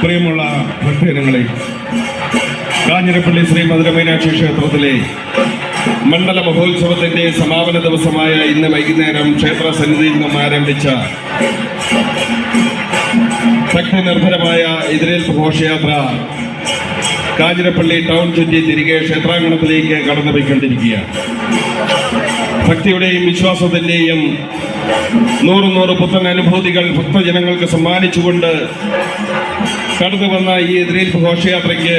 പ്രിയമുള്ള ഭക്തജനങ്ങളെ കാഞ്ഞിരപ്പള്ളി ശ്രീ മധുരമീനാക്ഷി ക്ഷേത്രത്തിലെ മണ്ഡല മഹോത്സവത്തിന്റെ സമാപന ദിവസമായ ഇന്ന് വൈകുന്നേരം ക്ഷേത്ര സന്നിധിയിൽ നിന്നും ആരംഭിച്ച ഭക്തിനിർഭരമായ എതിരേൽപ്പ് ഘോഷയാത്ര കാഞ്ഞിരപ്പള്ളി ടൗൺ ചുറ്റി തിരികെ ക്ഷേത്രാങ്കണത്തിലേക്ക് കടന്നുപോയിക്കൊണ്ടിരിക്കുകയാണ്. ഭക്തിയുടെയും വിശ്വാസത്തിന്റെയും നൂറ് നൂറ് പുത്തൻ അനുഭൂതികൾ ഭക്തജനങ്ങൾക്ക് സമ്മാനിച്ചുകൊണ്ട് കടന്നു വന്ന ഈ എതിരേൽപ്പ് ഘോഷയാത്രയ്ക്ക്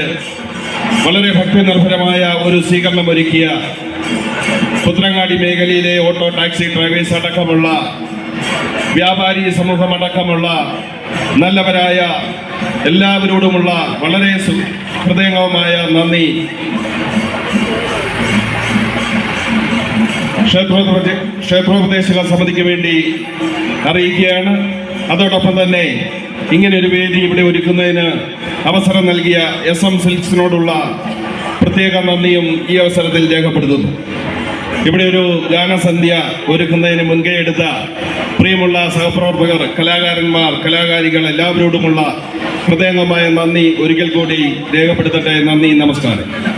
വളരെ ഭക്തിനിർഭരമായ ഒരു സ്വീകരണം ഒരുക്കിയ പുത്രങ്ങാടി മേഖലയിലെ ഓട്ടോ ടാക്സി ഡ്രൈവേഴ്സ് അടക്കമുള്ള വ്യാപാരി സമൂഹം അടക്കമുള്ള നല്ലവരായ എല്ലാവരോടുമുള്ള വളരെ ഹൃദയംഗവുമായ നന്ദി. ക്ഷേത്രോപദേ ക്ഷേത്രോപദേശക സമിതിക്ക് വേണ്ടി അറിയിക്കുകയാണ്. അതോടൊപ്പം തന്നെ ഇങ്ങനെ ഒരു വേദി ഇവിടെ ഒരുക്കുന്നതിന് അവസരം നൽകിയ എസ് എം സിൽക്സിനോടുള്ള പ്രത്യേക നന്ദിയും ഈ അവസരത്തിൽ രേഖപ്പെടുത്തുന്നു. ഇവിടെ ഒരു ഗാനസന്ധ്യ ഒരുക്കുന്നതിന് മുൻകൈ എടുത്ത പ്രിയമുള്ള സഹപ്രവർത്തകർ കലാകാരന്മാർ കലാകാരികൾ എല്ലാവരോടുമുള്ള ഹൃദയംഗമായ നന്ദി. ഒരിക്കൽ കൂടി രേഖപ്പെടുത്തട്ടെ. നന്ദി നമസ്കാരം.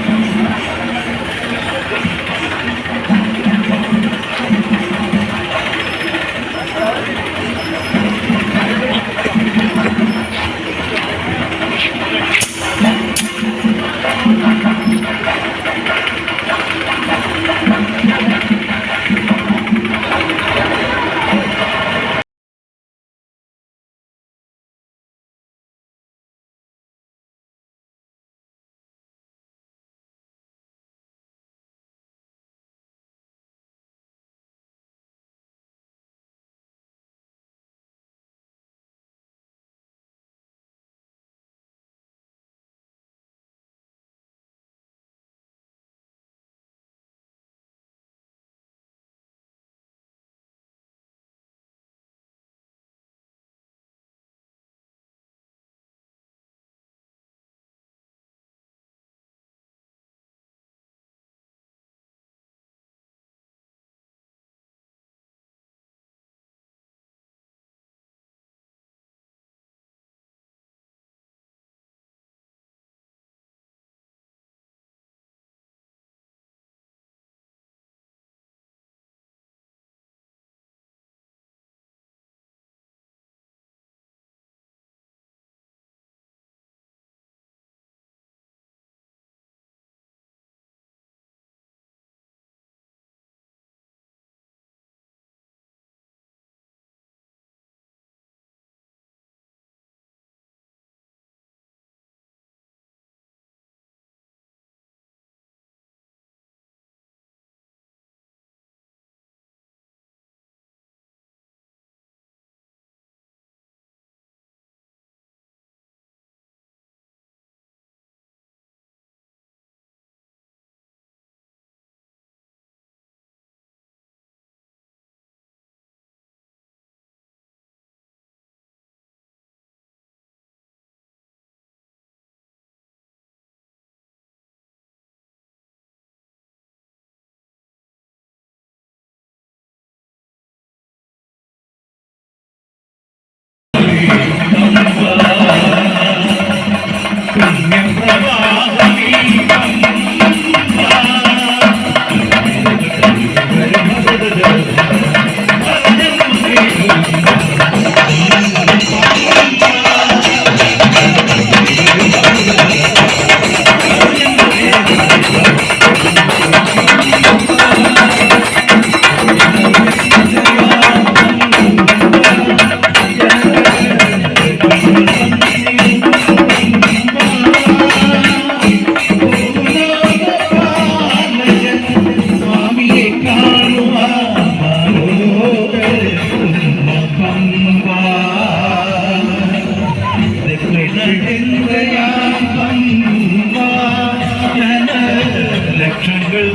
ലക്ഷങ്ങൾ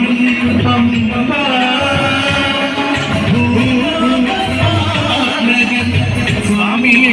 വന്നിടും സ്വാമിയെ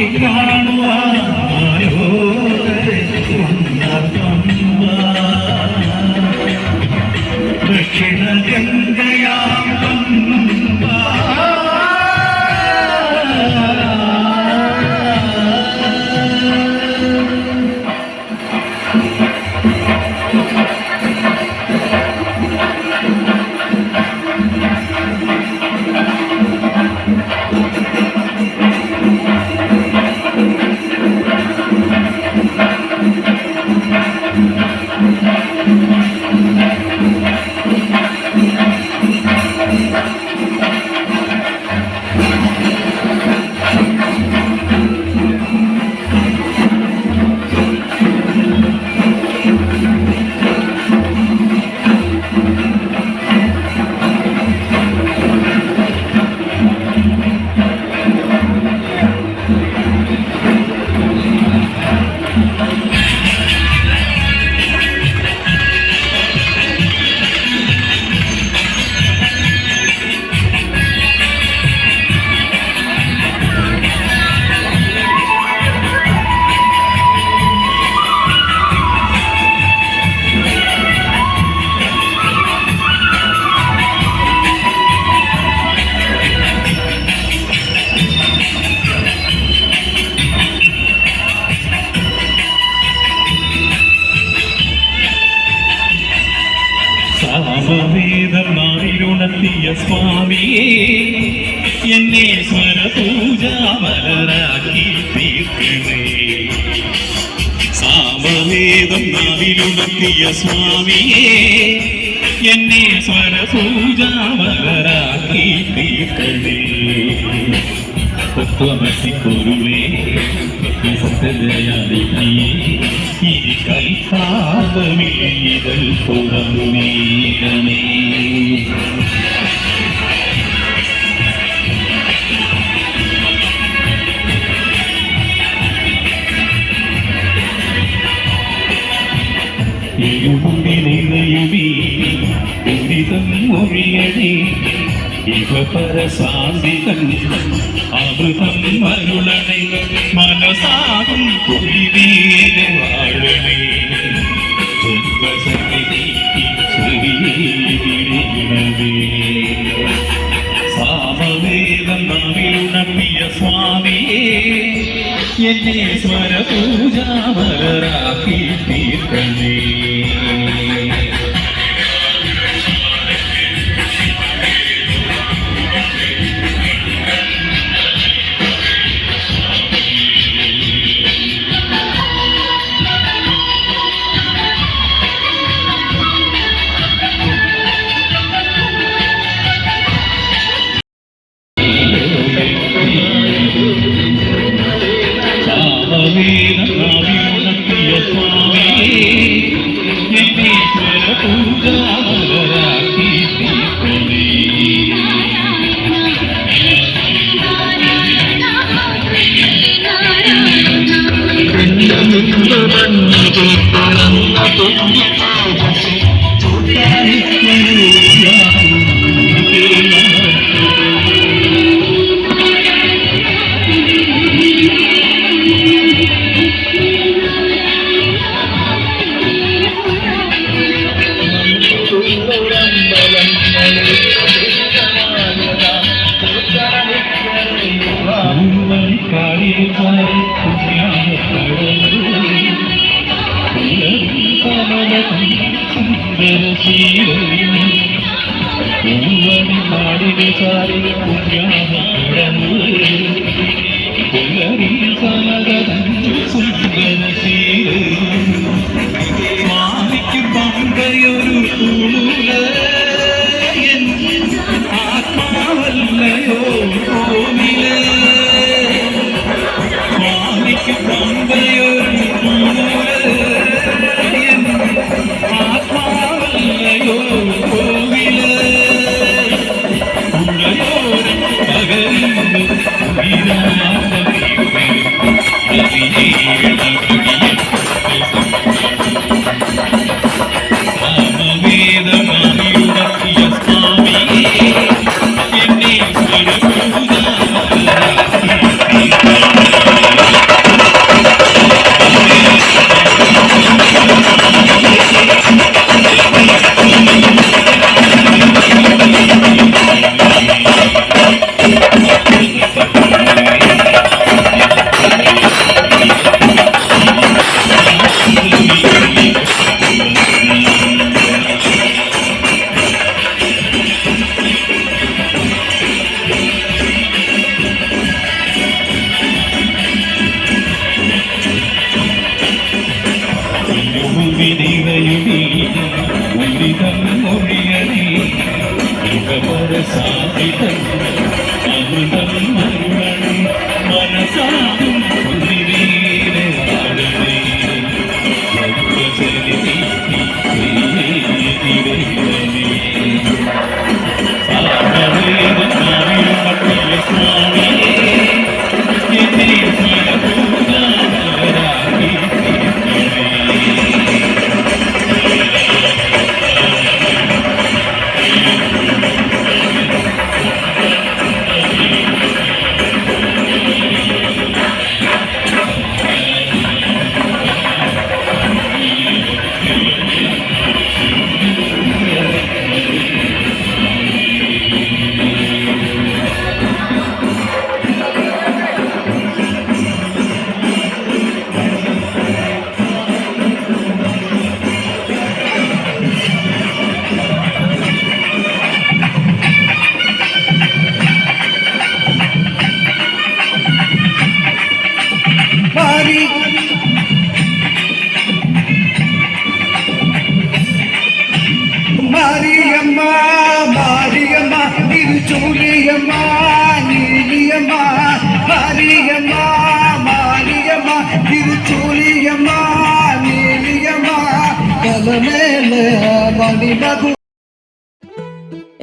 സാമവേദം നാവിലുണർത്തിയ സ്വാമിയെ എന്നെ സ്വരപൂജാമലരാക്കി തീർക്കണേ തത്വമസിപ്പൊരുവേ സത്യദയാലിനിയേ ഇനി കൽപ്പാപമിഴിതൽ തുറന്നീരണേ ദുരിതം യുഗപരശാന്തി അമൃതം മരുളണി. മനസാകും കുളിവീര വാഴണേ. ശ്രീ സാമവേദം നമ്മിലുണപ്പിയ സ്വാമിയെ എന്നെ സ്വരപൂജാമലരാക്കി തീർക്കണേ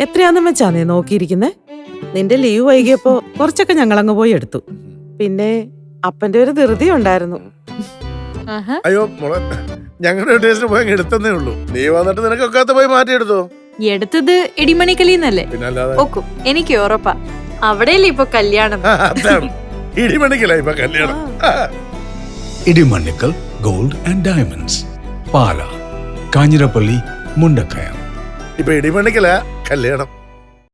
എത്രയാന്നും വെച്ചാ നീ നോക്കിയിരിക്കുന്നേ? നിന്റെ ലീവ് വൈകിയപ്പോ കുറച്ചൊക്കെ ഞങ്ങൾ ഞങ്ങളങ്ങ് പോയി എടുത്തു. പിന്നെ അപ്പന്റെ ഒരു ധൃതി ഉണ്ടായിരുന്നു. അയ്യോ മോളെ ഞങ്ങളുടെ ടേസ്റ്റിന് പോയി അങ്ങ് എടുത്തന്നേ ഉള്ളൂ. നീ വന്നിട്ട് നിനക്കൊക്കാത്ത പോയി മാറ്റിയെടുത്തോ എടുത്തത് ഇടിമണിക്കലിന്നല്ലേ? ഓക്കും എനിക്ക് ഉറപ്പാ. അവിടെയല്ലേ ഇപ്പൊ കല്യാണം? ഇടിമണിക്കലായി ഇടിമണിക്കല ഇപ്പൊ കല്യാണം. Idimannickal gold and diamonds Pala. Kanjirappally Mundakayam. ഇപ്പൊ ഇടിമണിക്കല കല്യാണം.